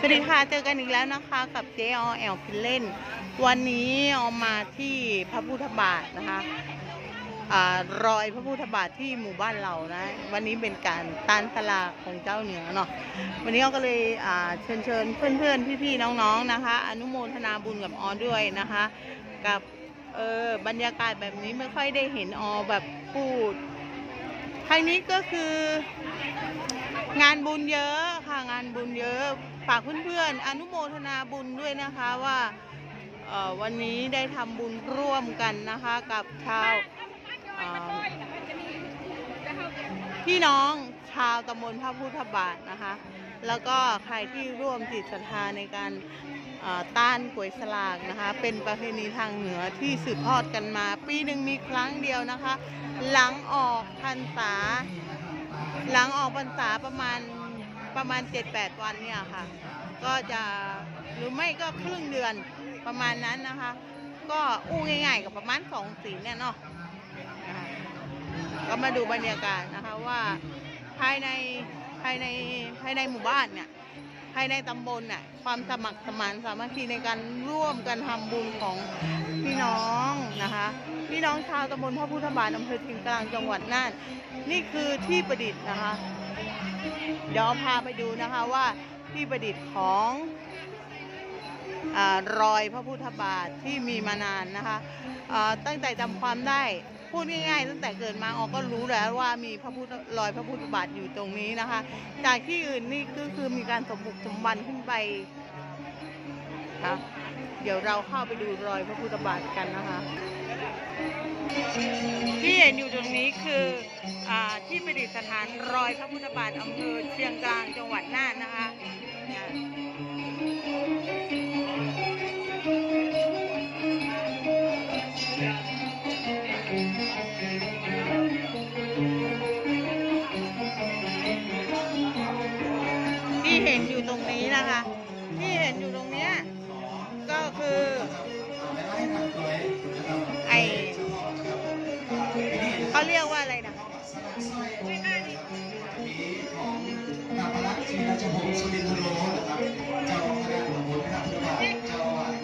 สวัสดีค่ะ เจอกันอีกแล้วนะคะกับเจ๊ออแอลพินเล่น วันนี้เอามาที่พระพุทธบาทนะคะอรอยพระพุทธบาทที่หมู่บ้านเรานะ วันนี้เป็นการต้านสลากของเจ้าเหนือเนาะวันนี้เราก็เลยเชิญเชิญเพื่อนๆ พี่ๆ น้องๆ นะคะ อนุโมทนาบุญกับออด้วยนะคะ กับเออบรรยากาศแบบนี้ไม่ค่อยได้เห็นออแบบพูดทางนี้ก็คือ งานบุญเยอะค่ะงานบุญเยอะฝากเพื่อนๆอนุโมทนาบุญด้วยนะคะว่าวันนี้ได้ทำบุญร่วมกันนะคะกับชาวพี่น้องชาวตำบลพระพุทธบาทนะคะ แล้วก็ใครที่ร่วมจิตศรัทธาในการต้านกวยสลากนะคะ เป็นประเพณีทางเหนือที่สืบทอดกันมา ปีหนึ่งมีครั้งเดียวนะคะ หลังออกพรรษา หลังออกพรรษาประมาณประมาณ 7-8 วันเนี่ยค่ะ ก็จะหรือไม่ก็ครึ่งเดือนประมาณนั้นนะคะ ก็อู้ง่ายๆกับประมาณสองสีเนี่ยเนาะะก็มาดูบรรยากาศนะคะว่าภายในภายในภายในหมู่บ้านเนี่ยภายในตำบลน่ะความสมัครสมานสามัคคีในการร่วมกันทำบุญของพี่น้องนะคะ พี่น้องชาวตำบลพระพุทธบาทอำเภอทิงกลางจังหวัดน่าน นี่คือที่ประดิษฐ์นะคะ เดี๋ยวพาไปดูนะคะว่าที่ประดิษฐ์ของอารอยพระพุทธบาทที่มีมานานนะคะตั้งแต่จำความได้พูดง่ายๆตั้งแต่เกิดมาออกก็รู้แล้วว่ามีพระพุทธรอยพระพุทธบาทอยู่ตรงนี้นะคะ จากที่อื่นนี่ก็คือมีการสมบุกสมบันขึ้นไปค่ะเดี๋ยวเราเข้าไปดูรอยพระพุทธบาทกันนะคะ ที่เห็นอยู่ตรงนี้คืออที่ประดิษฐานรอยพระพุทธบาทอำเภอเชียงกลางจังหวัดน่านนะคะ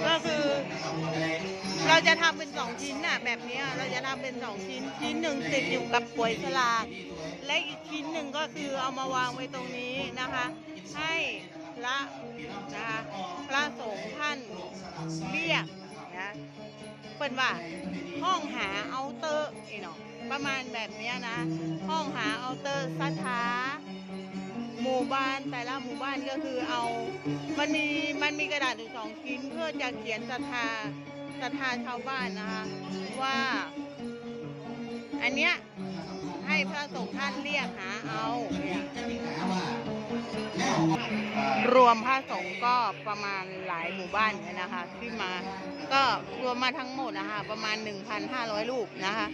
ก็คือ เราจะทำเป็นสองชิ้นน่ะ แบบเนี้ยเราจะทำเป็นสองชิ้น ชิ้นหนึ่งติดอยู่กับป่วยสลาก และอีกชิ้นหนึ่งก็คือเอามาวางไว้ตรงนี้นะคะ ให้พระนะคะพระสงฆ์ท่านเรียกนะเป็นว่าห้องหาเอาเตอร์ไอ้เนาะประมาณแบบเนี้ยนะ ห้องหาเอาเตอร์สัทธา หมู่บ้านแต่ละหมู่บ้านก็คือเอา มันมีมันมีกระดาษอยู่สองชิ้นเพื่อจะเขียนศรัทธาศรัทธาชาวบ้านนะคะ ว่า อันเนี้ยให้พระสงฆ์ท่านเรียกหาเอาเนี่ยรวมพระสงฆ์ก็ประมาณหลายหมู่บ้านเนี่ยนะคะที่มา ก็รวมมาทั้งหมดนะคะประมาณ 1,500 รูปนะคะ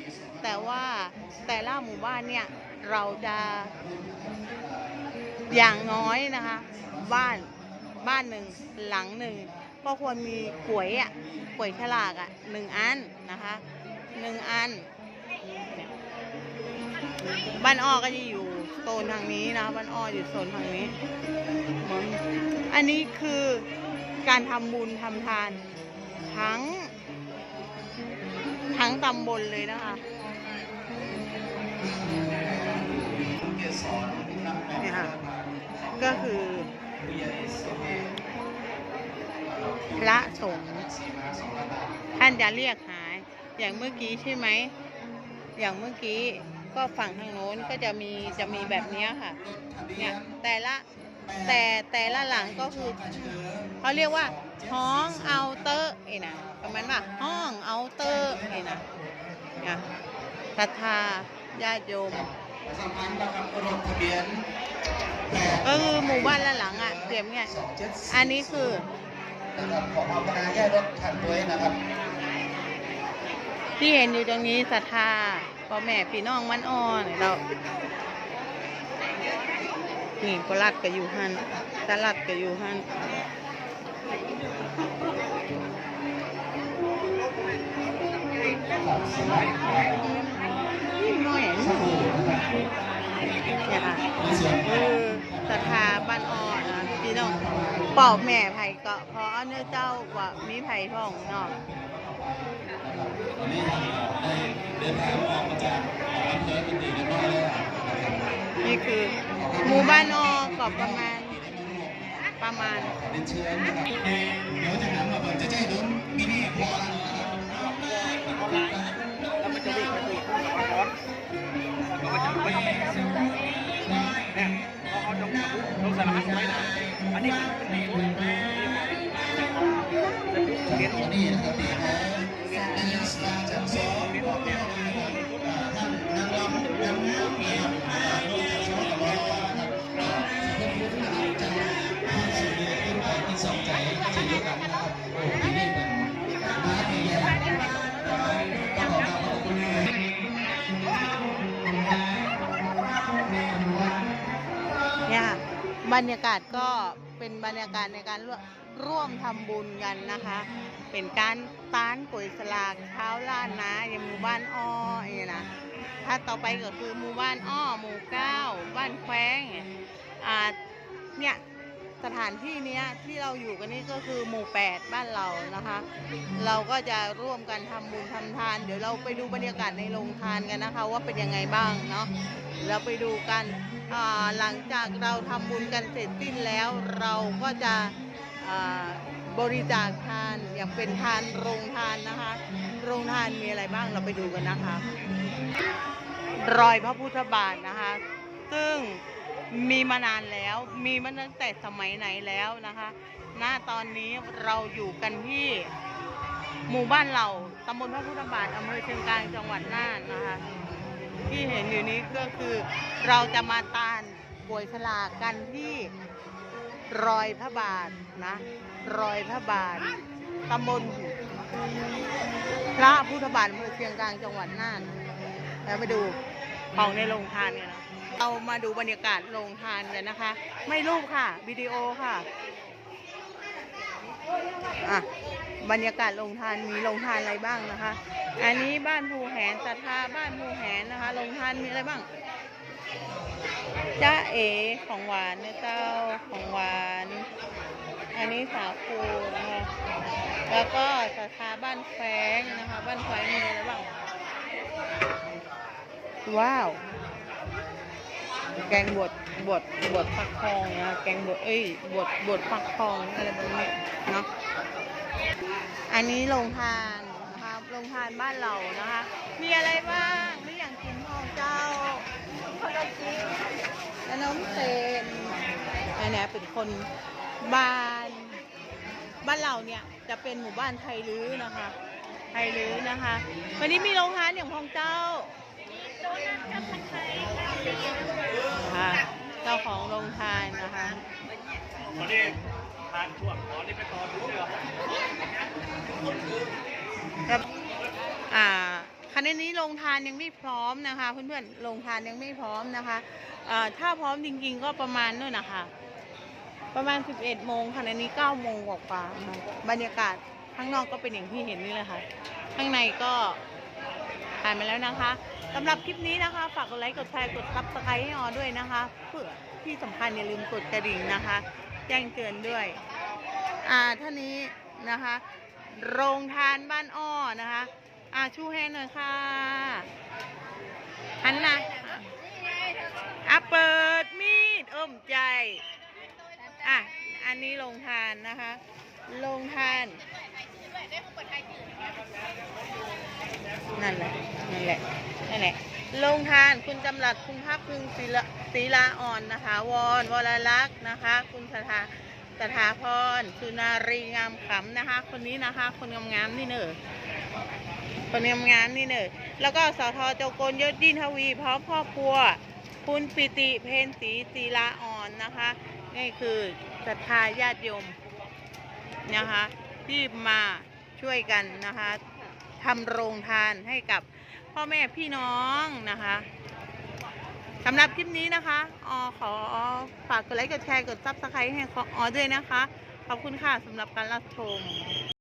แต่ว่าแต่ละหมู่บ้านเนี่ยเราจะ อย่างน้อยนะคะ บ้านบ้านหนึ่งหลังหนึ่งก็ควรมีกลวยอะกลวยฉลากอะหนึ่งอันนะคะหนึ่งอันเนี่ยบ้านอ้อก็จะอยู่โซนทางนี้นะบ้านอ้ออยู่โซนทางนี้เหมือนอันนี้คือการทำบุญทำทานทั้ง ทั้งตำบลเลยนะคะเนี่ยค่ะ ก็คือพระสงฆ์ท่านจะเรียกหายอย่างเมื่อกี้ใช่ไหม อย่างเมื่อกี้ก็ฝั่งทางโน้นก็จะมีจะมีแบบนี้ค่ะ เนี่ยแต่ละแต่แต่ละหลังก็คือเขาเรียกว่าห้องเอาเตอร์ไอ้นะประมาณว่าห้องเอาเตอร์ไอ้นะเนี่ยศรัทธาญาติโยม สำคัญนะครับรถทะเบียนแปดก็คือหมู่บ้านละหลังอะเตรียมไงสองเจ็ดอันนี้คือนะครับของอัปนาแก้รถคันด้วยนะครับ ที่เห็นอยู่ตรงนี้ศรัทธาพ่อแม่พี่น้องมันอ่อนเรานี่ก็ลัดก็อยู่หันตลัดก็อยู่หันนี่ เนี่ยค่ะคือศรัทธาบ้านอ่อนนะพี่น้องปอบแม่ไผ่ก็เพราะเนื้อเจ้าว่ามีไผ่ท่องเนาะวันนี้ได้เดินทางมาจากอำเภอปิติแล้วก็เลยนี่คือหมู่บ้านออก็ประมาณประมาณเรียนเชิญนะครับเดี๋ยวจะถามว่าเปิดจะใช่ดุนมินิพอแล้วนะครับแล้วมันจะวิ่งไปตีคู่กับร้อนมันจะไม่ เนี่ยพอเขาลงลงสารพัดไว้นะอันนี้มันเป็ รรยากาศก็เป็นบรรยากาศในการร่วมร่วมทำบุญกันนะคะ เป็นการต้านก๋วยสลากเช้าล้านนะอย่างหมู่บ้านอ้ออย่นะถ้าต่อไปก็คือหมู่บ้านอ้อหมู่เก้าบ้านแควงอ่าเนี่ย สถานที่นี้ที่เราอยู่กันนี่ก็คือหมู่แปดบ้านเรานะคะ เราก็จะร่วมกันทำบุญทำทาน เดี๋ยวเราไปดูบรรยากาศในโรงทานกันนะคะ ว่าเป็นยังไงบ้างเนาะเราไปดูกันหลังจากเราทำบุญกันเสร็จสิ้นแล้ว เราก็จะบริจาคทานอย่างเป็นทานโรงทานนะคะ โรงทานมีอะไรบ้างเราไปดูกันนะคะ รอยพระพุทธบาทนะคะ ซึ่ง มีมานานแล้ว มีมาตั้งแต่สมัยไหนแล้วนะคะ ณ ตอนนี้เราอยู่กันที่หมู่บ้านเราตำบลพระพุทธบาทอำเภอเชียงกลางจังหวัดน่านนะคะ ที่เห็นอยู่นี้ก็คือเราจะมาตานป่วยฉลากกันที่รอยพระบาทนะ รอยพระบาทตำบลพระพุทธบาทอำเภอเชียงกลางจังหวัดน่านแล้วไปดูของในโรงทานกันนะ เรามาดูบรรยากาศโรงทานกันนะคะ ไม่รูปค่ะวิดีโอค่ะอะบรรยากาศโรงทานมีโรงทานอะไรบ้างนะคะ อันนี้บ้านภูแหนศรัทธาบ้านภูแหนนะคะโรงทานมีอะไรบ้างจ้าเอของหวานเนื้อเต้าของหวาน อันนี้สาคูนะคะแล้วก็ศรัทธาบ้านแฝงนะคะ บ้านแฝงมีอะไรบ้างว้าว แกงบดบดบดฟักทองนะแกงบดเอ้ยบดบดฟักทองอะไรแบบนี้เนาะอันนี้โรงทานนะคะโรงทานบ้านเรานะคะ มีอะไรบ้างไม่อย่างกินทองเจ้าขนมจีนขนมเส้นอันนี้เป็นคนบ้านบ้านเราเนี่ยจะเป็นหมู่บ้านไทยลื้อนะคะไทยลื้อนะคะ วันนี้มีโรงทานอย่างพองเจ้า ค่ะเจ้าของโรงทานนะคะวันนี้ทานช่วงตอนนี้ไปตอนเชื่อครับอ่าคณะนี้โรงทานยังไม่พร้อมนะคะ เพื่อนๆโรงทานยังไม่พร้อมนะคะอ่าถ้าพร้อมจริง ๆ ก็ประมาณนู่นนะคะประมาณ 11 โมงคณะนี้9โมงกว่าๆนะคะบรรยากาศข้างนอกก็เป็นอย่างที่เห็นนี่แหละค่ะ ข้างในก็ ผ่านมาแล้วนะคะสำหรับคลิปนี้นะคะ ฝากกดไลค์กดแชร์กดซับสไครต์ให้ออด้วยนะคะเพื่อที่สำคัญอย่าลืมกดกระดิ่งนะคะ แจ้งเตือนด้วย อ่าท่านี้นะคะ โรงทานบ้านอ้อนะคะ อ่าชูแฮนด์หน่อยค่ะหันนะอะเปิดมีดอมใจ อะอันนี้โรงทานนะคะ โรงทาน นั่นแหละ นั่นแหละ นั่นแหละโรงทานคุณจำหลัดคุณภาคพึงศิลาศิลาอ่อนนะคะ วอนวรลักษณ์นะคะ คุณสถาสถาพรสุนารีงามขำนะคะ คนนี้นะคะ คนงามๆนี่เนอะคนงามๆนี่เนอะแล้วก็สทโจโกนยศดินทวีพร้อมครอบครัว คุณปิติเพนศีศิลาอ่อนนะคะ นี่คือศรัทธาญาติโยมนะคะ ที่มา ช่วยกันนะคะทำโรงทานให้กับพ่อแม่พี่น้องนะคะสำหรับคลิปนี้นะคะออขอฝากกดไลค์กดแชร์กดซับสไครต์ให้ออด้วยนะคะ ขอบคุณค่ะสำหรับการรับชม